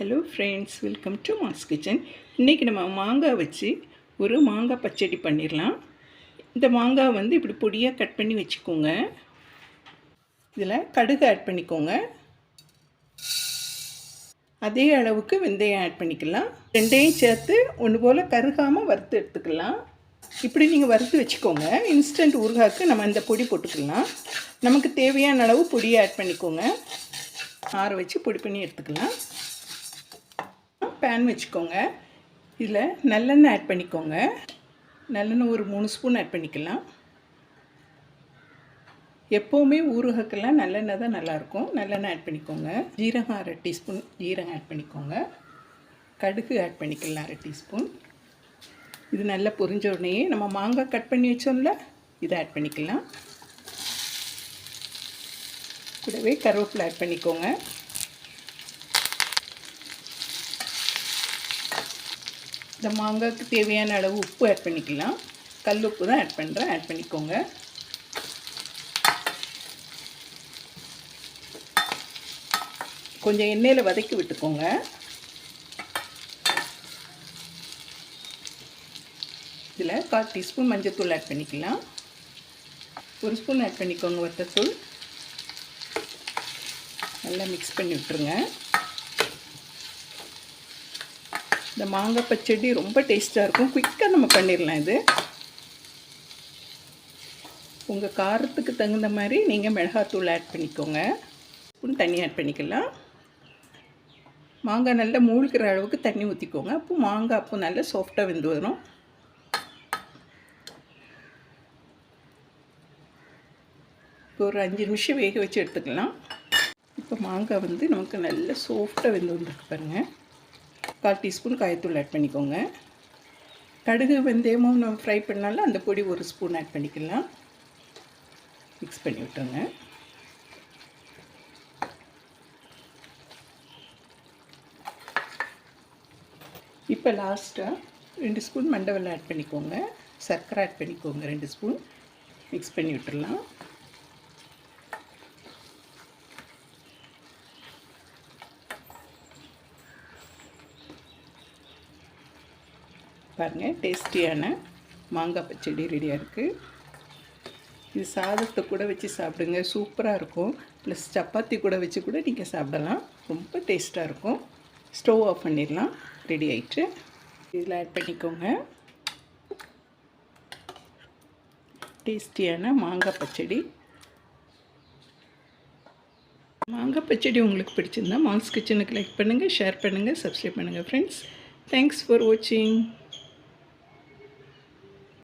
Hello friends welcome to mass kitchen இன்றைக்கி நம்ம மாங்காய் வச்சு ஒரு மாங்காய் பச்சடி பண்ணிடலாம் இந்த மாங்காய் வந்து இப்படி பொடியாக கட் பண்ணி வச்சுக்கோங்க. இதில் கடுகு ஆட் பண்ணிக்கோங்க. அதே அளவுக்கு வெந்தயம் ஆட் பண்ணிக்கலாம். ரெண்டையும் சேர்த்து ஒன்று போல் கருகாமல் வறுத்து எடுத்துக்கலாம். இப்படி நீங்கள் வறுத்து வச்சுக்கோங்க. இன்ஸ்டன்ட் ஊறுகாய்க்கு நம்ம இந்த பொடி போட்டுக்கலாம். நமக்கு தேவையான அளவு பொடியை ஆட் பண்ணிக்கோங்க. ஆற வச்சு பொடி பண்ணி எடுத்துக்கலாம். பேன் வச்சுக்கோங்க. இதில் நல்லெண்ணெய் ஆட் பண்ணிக்கோங்க. நல்லெண்ணெய் ஒரு மூணு ஸ்பூன் ஆட் பண்ணிக்கலாம். எப்போவுமே ஊறுகக்கெல்லாம் நல்லெண்ணெய் தான் நல்லாயிருக்கும். நல்லெண்ணெய் ஆட் பண்ணிக்கோங்க. ஜீரகம் அரை டீஸ்பூன் ஜீரகம் ஆட் பண்ணிக்கோங்க. கடுகு ஆட் பண்ணிக்கலாம் அரை டீஸ்பூன். இது நல்லா பொரிஞ்ச உடனே நம்ம மாங்காய் கட் பண்ணி வச்சோம்ல இதை ஆட் பண்ணிக்கலாம். கூடவே கருவேப்பிலை ஆட் பண்ணிக்கோங்க. இந்த மாங்காய்க்கு தேவையான அளவு உப்பு ஆட் பண்ணிக்கலாம். கல் உப்பு தான் ஆட் பண்ணுறேன் ஆட் பண்ணிக்கோங்க. கொஞ்சம் எண்ணெயில் வதக்கி விட்டுக்கோங்க. இதில் கால் டீஸ்பூன் மஞ்சத்தூள் ஆட் பண்ணிக்கலாம். ஒரு ஸ்பூன் ஆட் பண்ணிக்கோங்க வத்தத்தூள். நல்லா மிக்ஸ் பண்ணி விட்டுருங்க. இந்த மாங்காய் பச்சடி ரொம்ப டேஸ்ட்டாக இருக்கும். குயிக்காக நம்ம பண்ணிடலாம் இது. உங்கள் காரத்துக்கு தகுந்த மாதிரி நீங்கள் மிளகாத்தூள் ஆட் பண்ணிக்கோங்க. ஸ்பூன் தண்ணி ஆட் பண்ணிக்கலாம். மாங்காய் நல்லா மூழ்கிற அளவுக்கு தண்ணி ஊற்றிக்கோங்க அப்போ மாங்காய் அப்போ நல்லா சாஃப்டாக வெந்து வரும். இப்போ ஒரு அஞ்சு நிமிஷம் வேக வச்சு எடுத்துக்கலாம். இப்போ மாங்காய் வந்து நமக்கு நல்லா சாஃப்டாக வெந்து வந்துருக்கு பாருங்கள் கால் டீஸ்பூன் காயத்தூள் ஆட் பண்ணிக்கோங்க. கடுகு வெந்தயமும் நம்ம ஃப்ரை பண்ணாலும் அந்த பொடி ஒரு ஸ்பூன் ஆட் பண்ணிக்கலாம். மிக்ஸ் பண்ணி விட்டுருங்க இப்போ லாஸ்ட்டாக ரெண்டு ஸ்பூன் மண்டவெல்லாம் ஆட் பண்ணிக்கோங்க. சர்க்கரை ஆட் பண்ணிக்கோங்க ரெண்டு ஸ்பூன் மிக்ஸ் பண்ணி விட்டுடலாம். பாருங்கள் டேஸ்டியான மாங்காய் பச்சடி ரெடியாக இருக்குது இது சாதத்தை கூட வச்சு சாப்பிடுங்க சூப்பராக இருக்கும். ப்ளஸ் சப்பாத்தி கூட வச்சு கூட நீங்கள் சாப்பிடலாம். ரொம்ப டேஸ்ட்டாக இருக்கும். ஸ்டவ் ஆஃப் பண்ணிடலாம். ரெடி ஆயிட்டு. இதில் ஆட் பண்ணிக்கோங்க. டேஸ்டியான மாங்காய் பச்சடி. மாங்காய் பச்சடி உங்களுக்கு பிடிச்சிருந்தா மால்ஸ் கிச்சனுக்கு லைக் பண்ணுங்கள் ஷேர் பண்ணுங்கள் சப்ஸ்கிரைப் பண்ணுங்கள் ஃப்ரெண்ட்ஸ் தேங்க்ஸ் ஃபார் வாட்சிங்